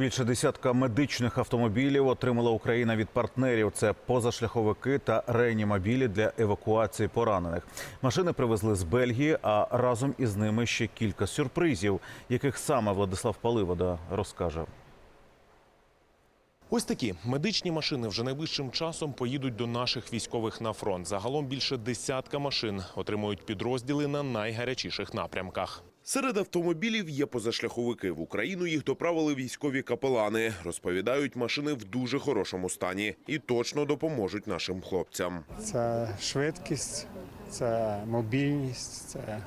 Більше десятка медичних автомобілів отримала Україна від партнерів. Це позашляховики та реанімобілі для евакуації поранених. Машини привезли з Бельгії, а разом із ними ще кілька сюрпризів, яких саме Владислав Паливода розкаже. Ось такі медичні машини вже найближчим часом поїдуть до наших військових на фронт. Загалом більше десятка машин отримують підрозділи на найгарячіших напрямках. Серед автомобілів є позашляховики. В Україну їх доправили військові капелани. Розповідають, машини в дуже хорошому стані і точно допоможуть нашим хлопцям. Це швидкість, це мобільність, це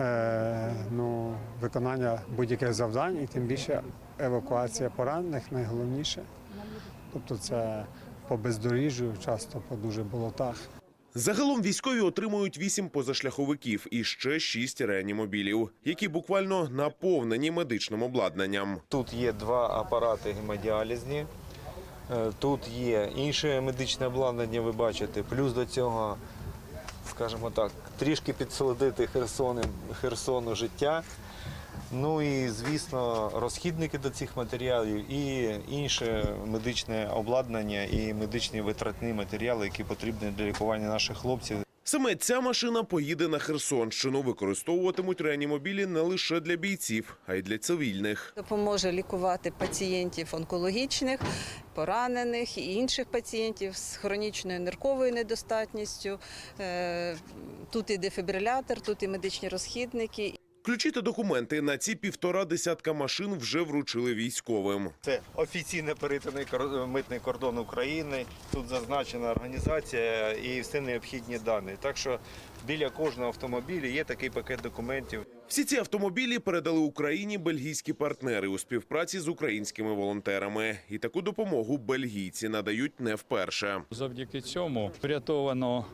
е, ну, виконання будь-яких завдань і тим більше евакуація поранених найголовніше. Тобто це по бездоріжжю, часто по дуже болотах. Загалом військові отримують вісім позашляховиків і ще шість реанімобілів, які буквально наповнені медичним обладнанням. Тут є два апарати гемодіалізні, е, тут є інше медичне обладнання, ви бачите. Плюс до цього, скажімо так, трішки підсолодити Херсони, Херсону життя. Ну і, звісно, розхідники до цих матеріалів і інше медичне обладнання і медичні витратні матеріали, які потрібні для лікування наших хлопців. Саме ця машина поїде на Херсонщину. Використовуватимуть реанімобілі не лише для бійців, а й для цивільних. Допоможе лікувати пацієнтів онкологічних, поранених і інших пацієнтів з хронічною нирковою недостатністю. Е, Тут і дефібрилятор, тут і медичні розхідники. Ключі та документи на ці півтора десятка машин вже вручили військовим. Це офіційно перетиний митний кордон України. Тут зазначена організація і все необхідні дані. Так що біля кожного автомобіля є такий пакет документів. Всі ці автомобілі передали Україні бельгійські партнери у співпраці з українськими волонтерами. І таку допомогу бельгійці надають не вперше. Завдяки цьому врятовано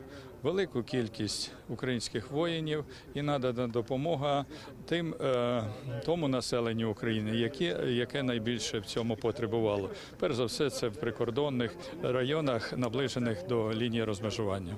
велику кількість українських воїнів і надана допомога тим е, тому населенню України, яке, яке найбільше в цьому потребувало. Перш за все, це в прикордонних районах, наближених до лінії розмежування.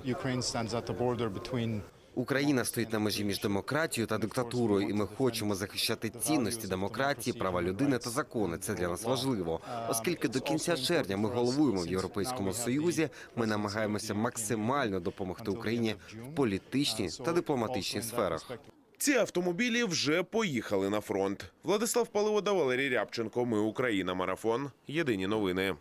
Україна стоїть на межі між демократією та диктатурою, і ми хочемо захищати цінності демократії, права людини та закони. Це для нас важливо, оскільки до кінця червня ми головуємо в Європейському Союзі. Ми намагаємося максимально допомогти Україні в політичній та дипломатичній сферах. Ці автомобілі вже поїхали на фронт. Владислав Паливода, Валерій Рябченко. Ми Україна. Марафон. Єдині новини.